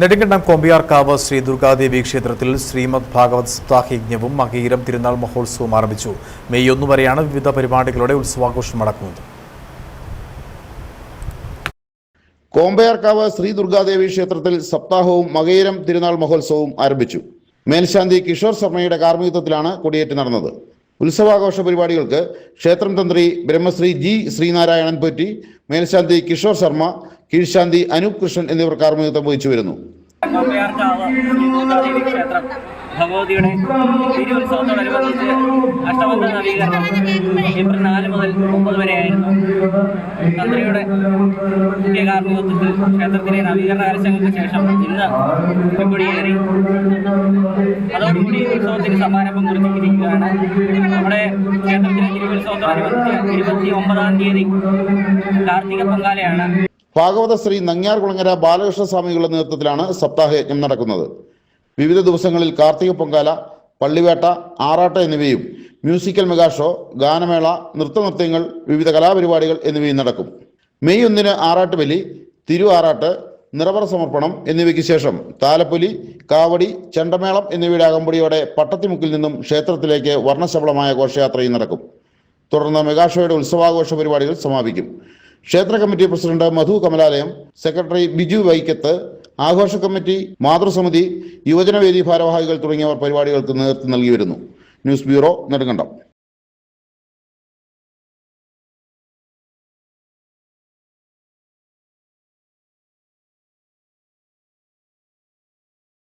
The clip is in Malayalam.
നെടുങ്കണ്ടം കൊമ്പിയാർക്കാവ് ശ്രീ ദുർഗാദേവി ക്ഷേത്രത്തിൽ ശ്രീമദ് ഭാഗവത് സപ്താഹ യജ്ഞവും മകീരം തിരുനാൾ മഹോത്സവവും ആരംഭിച്ചു. മെയ് ഒന്നു വരെയാണ് വിവിധ പരിപാടികളുടെ ഉത്സവാഘോഷം നടക്കുന്നത്. കോമ്പയാർക്കാവ് ശ്രീ ദുർഗാദേവി ക്ഷേത്രത്തിൽ സപ്താഹവും മകയിരം തിരുനാൾ മഹോത്സവവും ആരംഭിച്ചു. മേൽശാന്തി കിഷോർ ശർമ്മയുടെ കാർമ്മികത്വത്തിലാണ് കൊടിയേറ്റ് നടന്നത്. ഉത്സവാഘോഷ പരിപാടികൾക്ക് ക്ഷേത്രം തന്ത്രി ബ്രഹ്മശ്രീ ജി ശ്രീനാരായണൻ പൊറ്റി മേൽശാന്തി കിഷോർ ശർമ്മ കീഴ്ശാന്തി അനൂപ് കൃഷ്ണൻ എന്നിവർ കാർമ്മികത്വം വഹിച്ചു വരുന്നു ക്ഷേത്രം ഭഗവതിയുടെ തിരുവുത്സവത്തോടനുബന്ധിച്ച് അഷ്ടബന്ധ നവീകരണം ഏപ്രിൽ നാല് മുതൽ ഒമ്പത് വരെയായിരുന്നു. തന്ത്രിയുടെ മുഖ്യ കാർമ്മികത്വത്തിൽ ക്ഷേത്രത്തിലെ നവീകരണ കാലശങ്ങൾക്ക് ശേഷം ഇന്ന് കൊടിയേറി അതോടുകൂടി ഉത്സവത്തിന് സമാരംഭം കുറിച്ചിരിക്കുകയാണ്. നമ്മുടെ ക്ഷേത്രത്തിലെ തിരുവുത്സവത്തോടനുബന്ധിച്ച് ഇരുപത്തി ഒമ്പതാം തീയതി കാർത്തിക പൊങ്കാലയാണ്. ഭാഗവത ശ്രീ നങ്ങ്യാർ കുളങ്ങര ബാലകൃഷ്ണ സ്വാമികളുടെ നേതൃത്വത്തിലാണ് സപ്താഹയജ്ഞം നടക്കുന്നത്. വിവിധ ദിവസങ്ങളിൽ കാർത്തിക പൊങ്കാല പള്ളിവേട്ട ആറാട്ട എന്നിവയും മ്യൂസിക്കൽ മെഗാ ഷോ ഗാനമേള നൃത്തനൃത്യങ്ങൾ വിവിധ കലാപരിപാടികൾ എന്നിവയും നടക്കും. മെയ് ഒന്നിന് ആറാട്ട് ബലി തിരു ആറാട്ട് നിറവറ സമർപ്പണം എന്നിവയ്ക്ക് ശേഷം താലപ്പൊലി കാവടി ചെണ്ടമേളം എന്നിവയുടെ അകമ്പടിയോടെ പട്ടത്തിമുക്കിൽ നിന്നും ക്ഷേത്രത്തിലേക്ക് വർണശബളമായ ഘോഷയാത്രയും നടക്കും. തുടർന്ന് മെഗാഷോയുടെ ഉത്സവാഘോഷ പരിപാടികൾ സമാപിക്കും. ക്ഷേത്ര committee president Madhu Kamalalayam secretary Biju വൈക്കത്ത് ആഘോഷ കമ്മിറ്റി മാതൃസമിതി യുവജനവേദി ഭാരവാഹികൾ തുടങ്ങിയവർ പരിപാടികൾക്ക് നേതൃത്വം നൽകി വരുന്നു ന്യൂസ് ബ്യൂറോ നെടുങ്കണ്ടം.